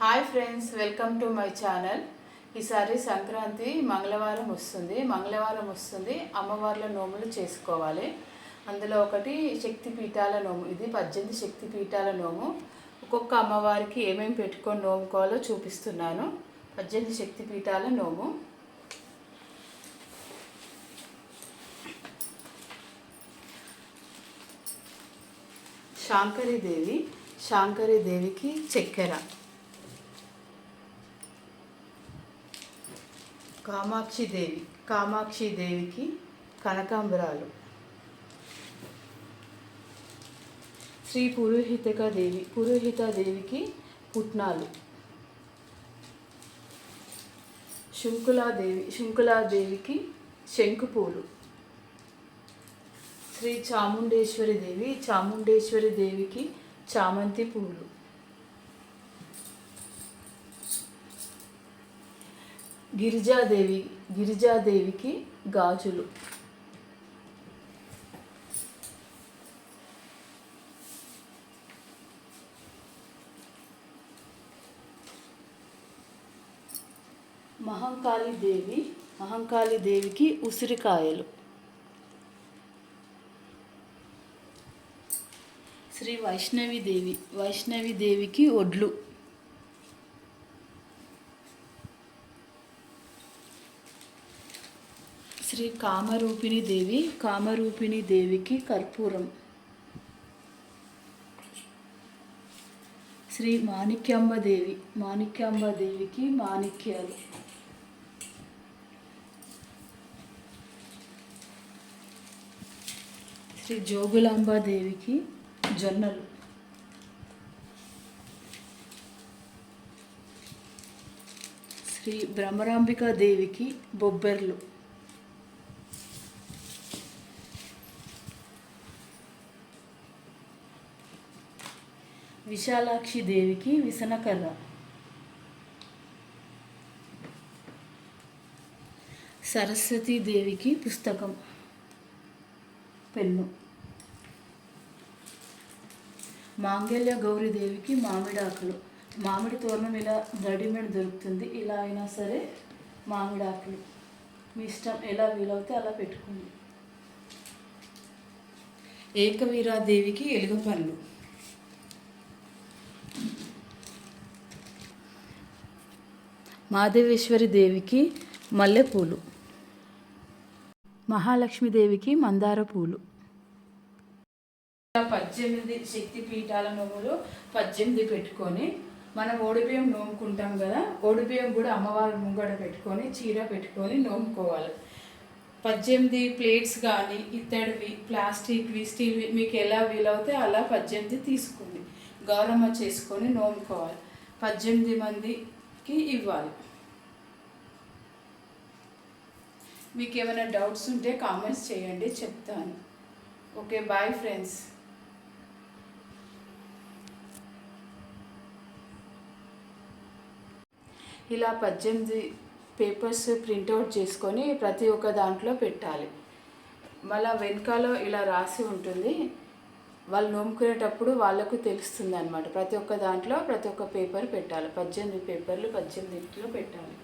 Hi friends welcome to my channel ఈసారి సంక్రాంతి మంగళవారం వస్తుంది. మంగళవారం వస్తుంది. అమ్మవార్ల నోములు చేసుకోవాలి. అందులో ఒకటి శక్తి పీఠాల నోము. ఇది పద్దెనిమిది శక్తి పీఠాల నోము. ఒక్కొక్క అమ్మవారికి ఏమేమి పెట్టుకొని నోముకోవాలో చూపిస్తున్నాను. పద్దెనిమిది శక్తి పీఠాల నోము. శాంకరీదేవి. శాంకరీదేవికి చక్కెర. కామాక్షి దేవి కామాక్షి దేవికి కనకాంబరాలు. శ్రీ పురోహితక దేవి పురోహిత దేవికి పుట్నాలు. శుంకులాదేవి శుంకులాదేవికి శంకుపూలు. శ్రీ చాముండేశ్వరి దేవి చాముండేశ్వరి దేవికి చామంతి పూలు. గిరిజాదేవి గిరిజాదేవికి గాజులు. మహంకాళి దేవి మహంకాళి దేవికి ఉసిరికాయలు. శ్రీ వైష్ణవి దేవి వైష్ణవి దేవికి ఒడ్లు. శ్రీ కామరూపిణి దేవి కామరూపిణి దేవికి కర్పూరం. శ్రీ మాణిక్యాంబ దేవి మాణిక్యాంబ దేవికి మాణిక్యాలు. శ్రీ జోగులాంబ దేవికి జొన్నలు. శ్రీ భ్రమరాంబిక దేవికి బొబ్బెర్లు. విశాలాక్షి దేవికి విసనకర్ర. సరస్వతీదేవికి పుస్తకం. పెన్ను. మాంగళ్య గౌరీ దేవికి మామిడాకులు. మామిడి తోరణం ఇలా రెడీమేడ్ దొరుకుతుంది. ఇలా అయినా సరే మామిడాకులు. మీ ఇష్టం ఎలా వీలవుతే అలా పెట్టుకోండి. ఏకవీరాదేవికి ఎలుగుపళ్ళు. మాధవేశ్వరి దేవికి మల్లెపూలు. మహాలక్ష్మీదేవికి మందార పూలు. పద్దెనిమిది శక్తి పీఠాల నోములు పద్దెనిమిది పెట్టుకొని మనం ఓడిబియ్యం నోముకుంటాం కదా ఓడిబియ్యం కూడా అమ్మవారి ముంగడ పెట్టుకొని చీర పెట్టుకొని నోముకోవాలి. పద్దెనిమిది ప్లేట్స్ కానీ ఇత్తడివి ప్లాస్టిక్వి స్టీల్వి మీకు ఎలా వీలవుతే అలా పద్దెనిమిది తీసుకుంది. గౌరమ్మ చేసుకొని నోముకోవాలి. పద్దెనిమిది మంది కి ఇవ్వాలి. మీకు ఏమైనా డౌట్స్ ఉంటే కామెంట్స్ చేయండి చెప్తాను. Okay bye friends. ఇలా పద్దెనిమిది పేపర్స్ ప్రింట్అవుట్ చేసుకొని ప్రతి ఒక్క దాంట్లో పెట్టాలి. మళ్ళీ వెనకాల ఇలా రాసి ఉంటుంది. వాళ్ళు నోముకునేటప్పుడు వాళ్ళకు తెలుస్తుంది అనమాట ప్రతి ఒక్క దాంట్లో ప్రతి ఒక్క పేపర్ పెట్టాలి. పద్దెనిమిది పేపర్లు పద్దెనిమిదిలో పెట్టాలి.